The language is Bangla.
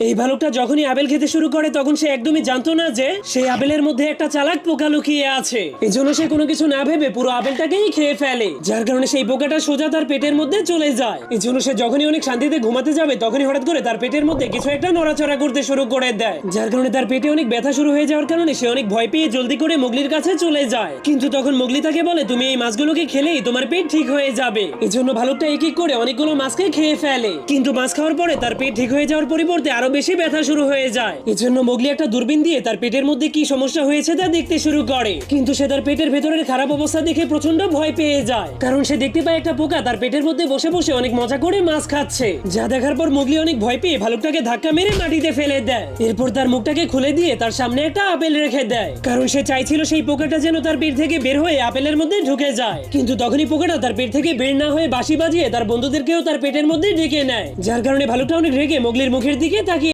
এই ভালুকটা যখনই আপেল খেতে শুরু করে, তখন সে একদমই জানতো না যে সেই আপেলের মধ্যে একটা চালাক পোকা লুকিয়ে আছে। এই জন্য সে কোনো কিছু না ভেবে পুরো আপেলটাকেই খেয়ে ফেলে। যার কারণে সেই পোকাটা সোজা তার পেটের মধ্যে চলে যায়। এই জন্য সে যখনই অনেক শান্তিতে ঘুমাতে যাবে, তখনই হঠাৎ করে তার পেটের মধ্যে কিছু একটা নড়াচড়া করতে শুরু করে দেয়। যার কারণে তার পেটে অনেক ব্যথা শুরু হয়ে যাওয়ার কারণে সে অনেক ভয় পেয়ে জলদি করে মুগলির কাছে চলে যায়। কিন্তু তখন মুগলি তাকে বলে, তুমি এই মাছগুলোকে খেলেই তোমার পেট ঠিক হয়ে যাবে। এই জন্য ভালুকটা এক এক করে অনেকগুলো মাছকে খেয়ে ফেলে। কিন্তু মাছ খাওয়ার পরে তার পেট ঠিক হয়ে যাওয়ার পরিবর্তে আরও বেশি ব্যথা শুরু হয়ে যায়। এই জন্য মোগলি একটা দূরবীন দিয়ে তার পেটের মধ্যে কি সমস্যা হয়েছে তা দেখতে শুরু করে। কিন্তু সে তার পেটের ভেতরের খারাপ অবস্থা দেখে প্রচণ্ড ভয় পেয়ে যায়। কারণ সে দেখতে পায় একটা পোকা তার পেটের মধ্যে বসে বসে অনেক মজা করে মাছ খাচ্ছে। যা দেখার পর মোগলি অনেক ভয় পেয়ে ভালুকটাকে ধাক্কা মেরে মাটিতে ফেলে দেয়। এরপর তার মুখটাকে খুলে দিয়ে তার সামনে একটা আপেল রেখে দেয়। কারণ সে চাইছিল সেই পোকাটা যেন তার পেট থেকে বের হয়ে আপেলের মধ্যে ঢুকে যায়। কিন্তু তখনই পোকাটা তার পেট থেকে বের না হয়ে বাসি বাজিয়ে তার বন্ধুদেরকেও তার পেটের মধ্যে ডেকে নেয়। যার কারণে ভালুকটা অনেক রেগে মোগলির মুখের দিকে তাকিয়ে